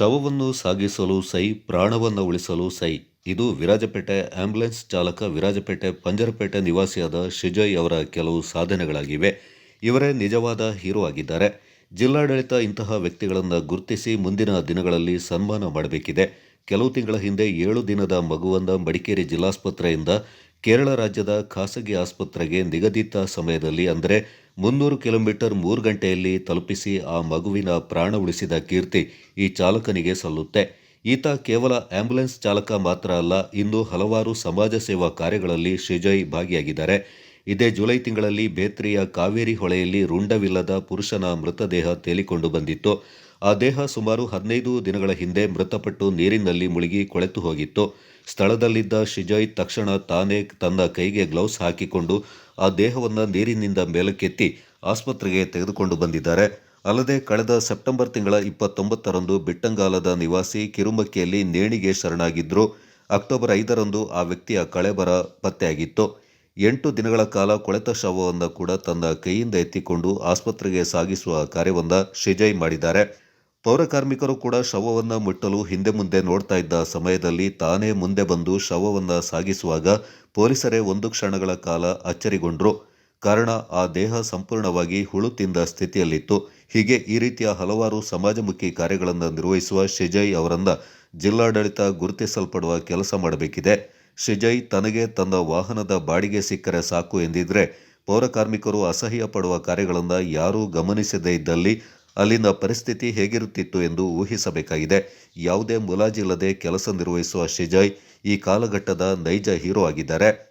ಶವವನ್ನು ಸಾಗಿಸಲು ಸೈ, ಪ್ರಾಣವನ್ನು ಉಳಿಸಲು ಸೈ. ಇದು ವಿರಾಜಪೇಟೆ ಆಂಬ್ಯುಲೆನ್ಸ್ ಚಾಲಕ ವಿರಾಜಪೇಟೆ ಪಂಜರಪೇಟೆ ನಿವಾಸಿಯಾದ ಶಿಜಯ್ ಅವರ ಕೆಲವು ಸಾಧನೆಗಳಾಗಿವೆ. ಇವರೇ ನಿಜವಾದ ಹೀರೋ ಆಗಿದ್ದಾರೆ. ಜಿಲ್ಲಾಡಳಿತ ಇಂತಹ ವ್ಯಕ್ತಿಗಳನ್ನು ಗುರುತಿಸಿ ಮುಂದಿನ ದಿನಗಳಲ್ಲಿ ಸನ್ಮಾನ ಮಾಡಬೇಕಿದೆ. ಕೆಲವು ತಿಂಗಳ ಹಿಂದೆ ಏಳು ದಿನದ ಮಗುವನ್ನು ಮಡಿಕೇರಿ ಜಿಲ್ಲಾಸ್ಪತ್ರೆಯಿಂದ ಕೇರಳ ರಾಜ್ಯದ ಖಾಸಗಿ ಆಸ್ಪತ್ರೆಗೆ ನಿಗದಿತ ಸಮಯದಲ್ಲಿ, ಅಂದರೆ ಮುನ್ನೂರು ಕಿಲೋಮೀಟರ್ ಮೂರು ಗಂಟೆಯಲ್ಲಿ ತಲುಪಿಸಿ ಆ ಮಗುವಿನ ಪ್ರಾಣ ಉಳಿಸಿದ ಕೀರ್ತಿ ಈ ಚಾಲಕನಿಗೆ ಸಲ್ಲುತ್ತೆ. ಈತ ಕೇವಲ ಆಂಬ್ಯುಲೆನ್ಸ್ ಚಾಲಕ ಮಾತ್ರ ಅಲ್ಲ, ಇನ್ನು ಹಲವಾರು ಸಮಾಜ ಸೇವಾ ಕಾರ್ಯಗಳಲ್ಲಿ ಶ್ರೀಜಯ್ ಭಾಗಿಯಾಗಿದ್ದಾರೆ. ಇದೇ ಜುಲೈ ತಿಂಗಳಲ್ಲಿ ಬೇತ್ರಿಯ ಕಾವೇರಿ ಹೊಳೆಯಲ್ಲಿ ರುಂಡವಿಲ್ಲದ ಪುರುಷನ ಮೃತದೇಹ ತೇಲಿಕೊಂಡು ಬಂದಿತ್ತು. ಆ ದೇಹ ಸುಮಾರು ಹದಿನೈದು ದಿನಗಳ ಹಿಂದೆ ಮೃತಪಟ್ಟು ನೀರಿನಲ್ಲಿ ಮುಳುಗಿ ಕೊಳೆತು ಹೋಗಿತ್ತು. ಸ್ಥಳದಲ್ಲಿದ್ದ ಶಿಜಯ್ ತಕ್ಷಣ ತಾನೇ ತನ್ನ ಕೈಗೆ ಗ್ಲೌಸ್ ಹಾಕಿಕೊಂಡು ಆ ದೇಹವನ್ನು ನೀರಿನಿಂದ ಮೇಲಕ್ಕೆತ್ತಿ ಆಸ್ಪತ್ರೆಗೆ ತೆಗೆದುಕೊಂಡು ಬಂದಿದ್ದಾರೆ. ಅಲ್ಲದೆ ಕಳೆದ ಸೆಪ್ಟೆಂಬರ್ ತಿಂಗಳ ಇಪ್ಪತ್ತೊಂಬತ್ತರಂದು ಬಿಟ್ಟಂಗಾಲದ ನಿವಾಸಿ ಕಿರುಮಕ್ಕಿಯಲ್ಲಿ ನೇಣಿಗೆ ಶರಣಾಗಿದ್ದರು ಅಕ್ಟೋಬರ್ ಐದರಂದು ಆ ವ್ಯಕ್ತಿಯ ಕಳೆಬರ ಪತ್ತೆಯಾಗಿತ್ತು. ಎಂಟು ದಿನಗಳ ಕಾಲ ಕೊಳೆತ ಶವವನ್ನು ಕೂಡ ತನ್ನ ಕೈಯಿಂದ ಎತ್ತಿಕೊಂಡು ಆಸ್ಪತ್ರೆಗೆ ಸಾಗಿಸುವ ಕಾರ್ಯವನ್ನು ಶಿಜಯ್ ಮಾಡಿದ್ದಾರೆ. ಪೌರ ಕಾರ್ಮಿಕರು ಕೂಡ ಶವವನ್ನು ಮುಟ್ಟಲು ಹಿಂದೆ ಮುಂದೆ ನೋಡ್ತಾ ಇದ್ದ ಸಮಯದಲ್ಲಿ ತಾನೇ ಮುಂದೆ ಬಂದು ಶವವನ್ನು ಸಾಗಿಸುವಾಗ ಪೊಲೀಸರೇ ಒಂದು ಕ್ಷಣಗಳ ಕಾಲ ಅಚ್ಚರಿಗೊಂಡ್ರು. ಕಾರಣ, ಆ ದೇಹ ಸಂಪೂರ್ಣವಾಗಿ ಹುಳು ತಿಂದ ಸ್ಥಿತಿಯಲ್ಲಿತ್ತು. ಹೀಗೆ ಈ ರೀತಿಯ ಹಲವಾರು ಸಮಾಜಮುಖಿ ಕಾರ್ಯಗಳನ್ನು ನಿರ್ವಹಿಸುವ ಶಿಜಯ್ ಅವರನ್ನು ಜಿಲ್ಲಾಡಳಿತ ಗುರುತಿಸಲ್ಪಡುವ ಕೆಲಸ ಮಾಡಬೇಕಿದೆ. ಶಿಜಯ್ ತನಗೆ ತನ್ನ ವಾಹನದ ಬಾಡಿಗೆ ಸಿಕ್ಕರೆ ಸಾಕು ಎಂದಿದ್ರೆ ಪೌರಕಾರ್ಮಿಕರು ಅಸಹ್ಯ ಪಡುವ ಕಾರ್ಯಗಳನ್ನು ಯಾರೂ ಗಮನಿಸದೇ ಇದ್ದಲ್ಲಿ ಅಲ್ಲಿನ ಪರಿಸ್ಥಿತಿ ಹೇಗಿರುತ್ತಿತ್ತು ಎಂದು ಊಹಿಸಬೇಕಾಗಿದೆ. ಯಾವುದೇ ಮುಲಾಜಿಲ್ಲದೆ ಕೆಲಸ ನಿರ್ವಹಿಸುವ ಶಿಜಯ್ ಈ ಕಾಲಘಟ್ಟದ ನೈಜ ಹೀರೋ ಆಗಿದ್ದಾರೆ.